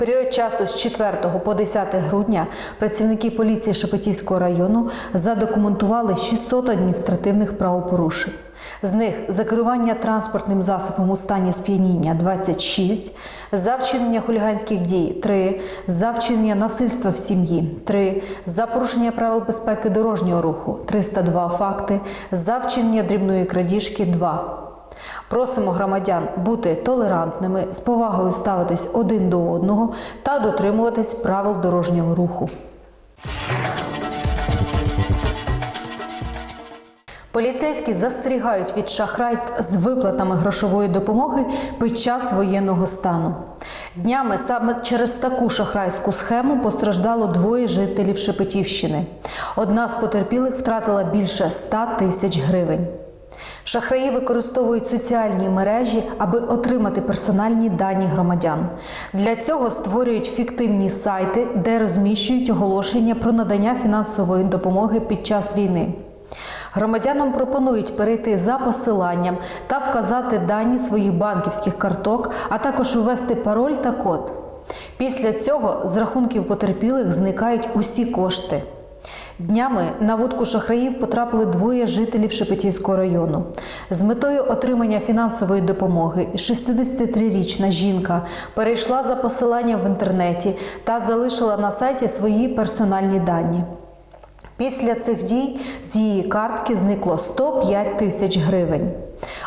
період часу з 4 по 10 грудня працівники поліції Шепетівського району задокументували 600 адміністративних правопорушень. З них за керування транспортним засобом у стані сп'яніння 26, за вчинення хуліганських дій 3, за вчинення насильства в сім'ї 3, за порушення правил безпеки дорожнього руху 302 факти, за вчинення дрібної крадіжки 2. Просимо громадян бути толерантними, з повагою ставитись один до одного та дотримуватись правил дорожнього руху. Поліцейські застерігають від шахрайств з виплатами грошової допомоги під час воєнного стану. Днями саме через таку шахрайську схему постраждало двоє жителів Шепетівщини. Одна з потерпілих втратила більше 100 тисяч гривень. Шахраї використовують соціальні мережі, аби отримати персональні дані громадян. Для цього створюють фіктивні сайти, де розміщують оголошення про надання фінансової допомоги під час війни. Громадянам пропонують перейти за посиланням та вказати дані своїх банківських карток, а також ввести пароль та код. Після цього з рахунків потерпілих зникають усі кошти. Днями на вудку шахраїв потрапили двоє жителів Шепетівського району. З метою отримання фінансової допомоги 63-річна жінка перейшла за посиланням в інтернеті та залишила на сайті свої персональні дані. Після цих дій з її картки зникло 105 тисяч гривень.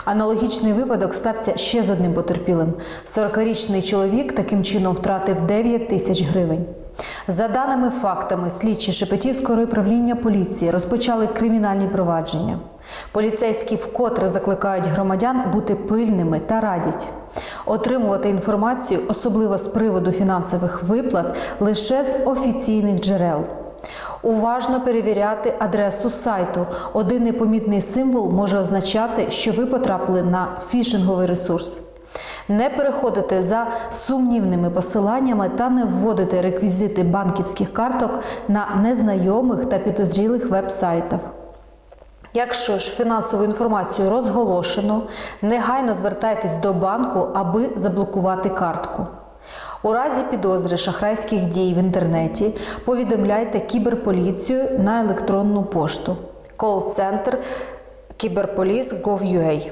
Аналогічний випадок стався ще з одним потерпілим. 40-річний чоловік таким чином втратив 9 тисяч гривень. За даними фактами, слідчі Шепетівського управління поліції розпочали кримінальні провадження. Поліцейські вкотре закликають громадян бути пильними та радять отримувати інформацію, особливо з приводу фінансових виплат, лише з офіційних джерел. Уважно перевіряти адресу сайту. Один непомітний символ може означати, що ви потрапили на фішинговий ресурс. Не переходити за сумнівними посиланнями та не вводити реквізити банківських карток на незнайомих та підозрілих веб-сайтах. Якщо ж фінансову інформацію розголошено, негайно звертайтесь до банку, аби заблокувати картку. У разі підозри шахрайських дій в інтернеті повідомляйте кіберполіцію на електронну пошту. Кол-центр кіберполіс.gov.ua